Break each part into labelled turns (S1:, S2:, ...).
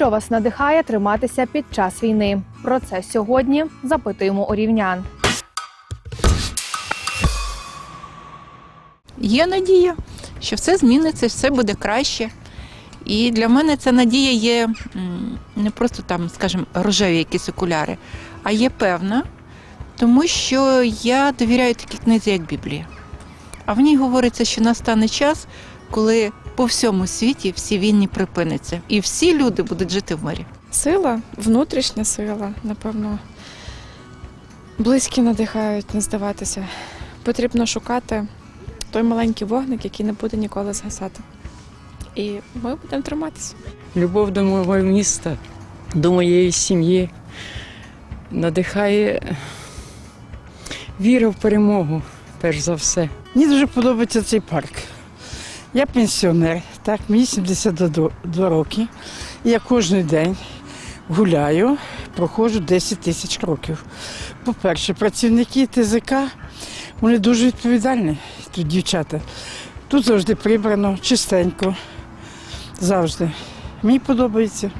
S1: Що вас надихає триматися під час війни? Про це сьогодні запитуємо у рівнян.
S2: Є надія, що все зміниться, все буде краще. І для мене ця надія є не просто там, скажімо, рожеві якісь окуляри, а є певна, тому що я довіряю такій книзі, як Біблія. А в ній говориться, що настане час, коли по всьому світі всі війни припиняться, і всі люди будуть жити в мирі.
S3: Сила, внутрішня сила, напевно. Близькі надихають не здаватися. Потрібно шукати той маленький вогник, який не буде ніколи згасати. І ми будемо триматися.
S4: любов до мого міста, до моєї сім'ї надихає віра в перемогу, перш за все.
S5: Мені дуже подобається цей парк. Я пенсіонер, так, мені 72 роки. І я кожен день гуляю, проходжу 10 тисяч кроків. По-перше, працівники ТЗК вони дуже відповідальні, тут дівчата. Тут завжди прибрано, чистенько. Завжди. Мені подобається.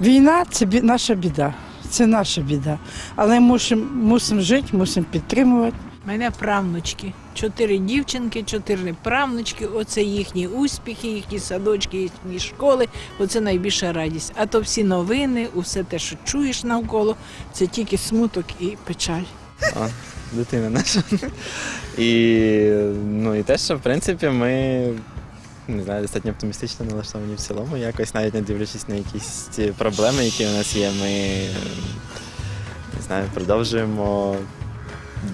S5: Війна це наша біда. Це наша біда. Але мусимо мусим жити, мусимо підтримувати.
S6: Мене правнучки. Чотири дівчинки, чотири правнучки. Оце їхні успіхи, їхні садочки, їхні школи. Оце найбільша радість. А то всі новини, усе те, що чуєш навколо, це тільки смуток і печаль.
S7: О, дитина наша. І, ну, і те, що в принципі ми не знаю, достатньо оптимістично налаштовані в цілому. Якось навіть не дивлячись на якісь ті проблеми, які у нас є, ми не знаю, продовжуємо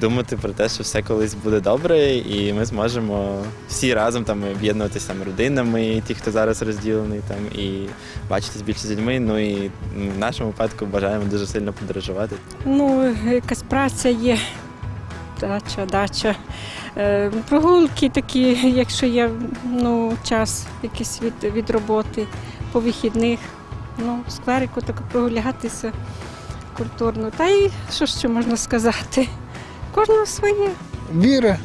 S7: думати про те, що все колись буде добре, і ми зможемо всі разом там об'єднуватися там родинами, ті, хто зараз розділений, там і бачитись більше з людьми. Ну і в нашому випадку бажаємо дуже сильно подорожувати.
S8: Ну, якась праця є, дача, дача. Е, Прогулки такі, якщо є ну, час якийсь від, від роботи по вихідних. Ну, в скверику так прогулятися культурно. Та й що ще можна сказати? Кожного своє.
S9: Віра,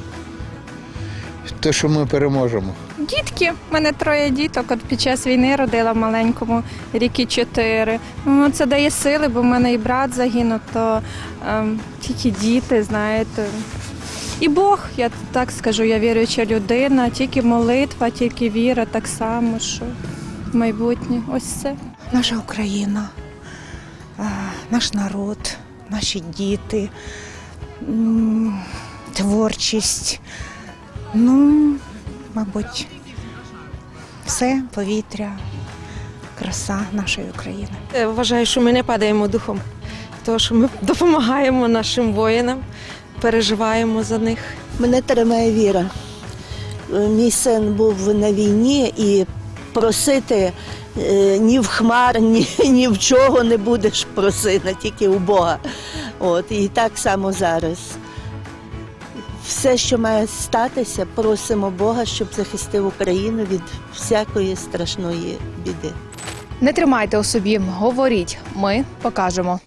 S9: в те, що ми переможемо.
S10: Дітки, У мене троє діток. От під час війни родила в маленькому ріки чотири. Ну, це дає сили, бо в мене і брат загинув, то ем, тільки діти, знаєте. І Бог, я так скажу, я віруюча людина, тільки молитва, тільки віра, так само, що майбутнє. Ось це.
S11: наша Україна, наш народ, наші діти, творчість. Ну, мабуть, все повітря, краса нашої України.
S12: Я Вважаю, що ми не падаємо духом, тому що ми допомагаємо нашим воїнам, переживаємо за них.
S13: Мене тримає віра. Мій син був на війні і просити е, ні в хмар, ні, ні в чого не будеш просити, тільки у Бога. От, і так само зараз. Все, що має статися, просимо Бога, щоб захистив Україну від всякої страшної біди.
S1: Не тримайте у собі, говоріть. Ми покажемо.